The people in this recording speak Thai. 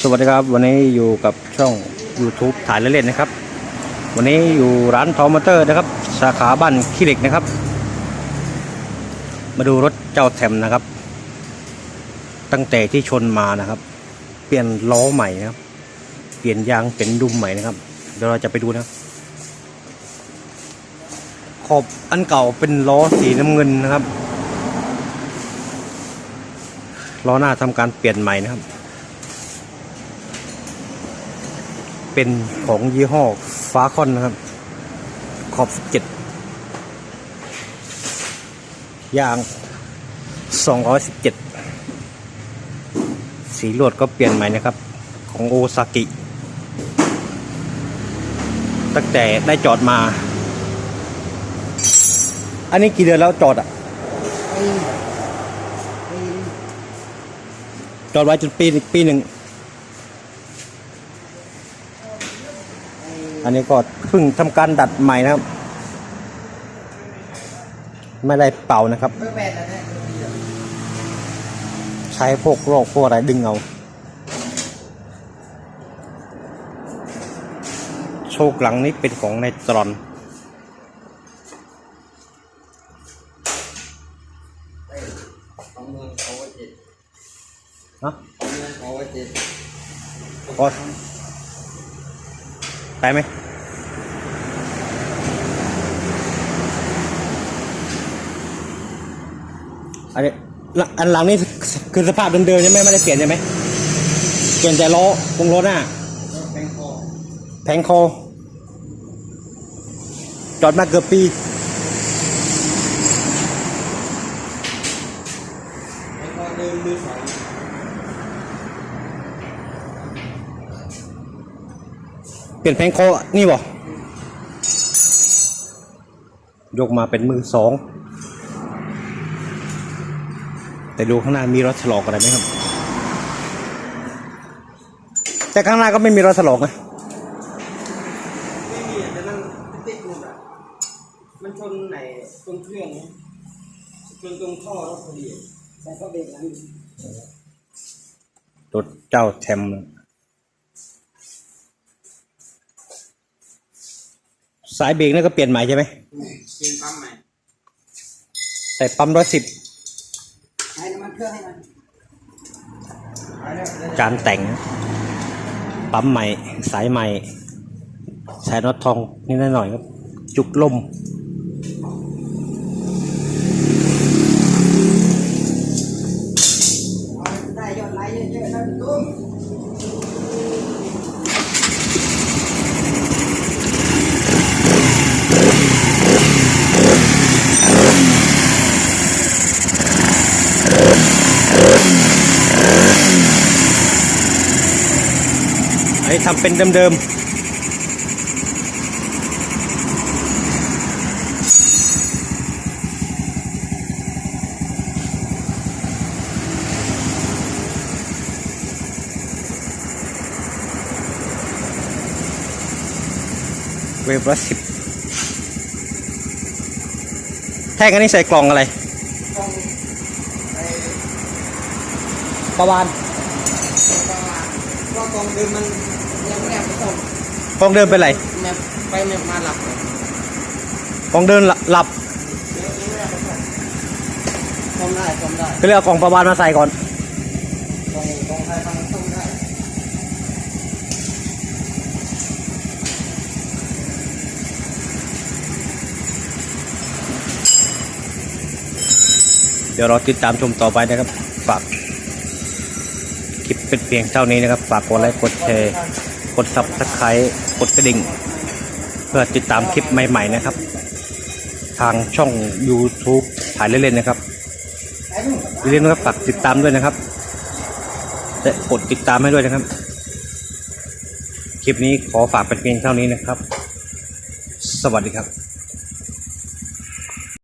สวัสดีครับ วันนี้อยู่กับช่อง YouTube ถ่ายเล่นๆนะครับ วันนี้อยู่ร้านทอมอเตอร์นะครับ สาขาบ้านขี้เหล็กนะครับ มาดูรถเจ้าแถมนะครับ ตั้งแต่ที่ชนมานะครับ เปลี่ยนล้อใหม่นะครับ เปลี่ยนยางเป็นดุมใหม่นะครับ เดี๋ยวเราจะไปดูนะครับขอบอันเก่าเป็นล้อสีน้ำเงินนะครับล้อหน้าทำการเปลี่ยนใหม่นะครับ เป็นของยี่ห้อฟ้าคอนนะครับ ขอบเจ็ดยาง 217 สีลวดก็เปลี่ยนใหม่นะครับ ของโอซากิ ตั้งแต่ได้จอดมา อันนี้กี่เดือนแล้วจอดอะ จอดไว้จนปีปีหนึ่ง อันนี้ก็เพิ่งทำการดัดใหม่นะครับ ไม่ได้เป่านะครับ ใช้พวกโรคพวกอะไรดึงเอาโชคหลังนี้เป็นของในตรอนของเมืองเขาว่าเจ็ดฮะข องเมืองเขาว่าเจ็ดพอไปไหมอันนี้อันหลังนี่คือสภาพเดิมๆใช่ไหมไม่ได้เปลี่ยนใช่ไหมเปลี่ยนแต่ล้อวงล้อหน้าแบงคอแผงคอจอดมาเกือบปีแบงคอเดิมมือสอง เปลี่ยนแผงคอนี่บ่ยกมาเป็นมือสองแต่ดูข้างหน้ามีรถถลอกอะไรไหมครับ แต่ข้างหน้าก็ไม่มีรถถลอกนะไม่มีแต่นั่งติดหมดอะมันชนไหนตรงเครื่องนะชนตรงท่อรถพอดีแต่ก็เบรกนั้นรถเจ้าแทม สายเบรกนั่นก็เปลี่ยนใหม่ใช่ไหมเปลี่ยนปั๊มใหม่แต่ปั๊มร้อยสิบใช้น้ำมันเครื่องให้มันไปแล้วเดี๋ยวจารแต่ง ปั๊มใหม่ สายใหม่ สายน็อตทองนิดหน่อยครับ จุกลม อันนี้ทำเป็นเดิมๆเวฟละสิบแท่งอันนี้ใส่กล่องอะไร ต้องไอ้ ประวานก็กองเดิมมันยังไม่ได้ผสมกล่องเดิมเป็นไรแมปไปแมปมาหลับกล่องเดิมหลับยังไม่ได้ผสมซ่อมได้ซ่อมได้ก็เลยเอากล่องประวานมาใส่ก่อนกองกองไทยทำซ่อมได้เดี๋ยวเราติดตามชมต่อไปนะครับ ฝาก ลิปเป็นเพียงเท่านี้นะครับ ฝากกดไลค์กดแชร์กดซับสไครต์กดกระดิ่ง เพื่อติดตามคลิปใหม่ๆนะครับ ทางช่อง YouTube ถ่ายเล่นๆนะครับอย่าลืมนะครับฝากติดตามด้วยนะครับและกดติดตามให้ด้วยนะครับ คลิปนี้ขอฝากเป็นเพียงเท่านี้นะครับ สวัสดีครับ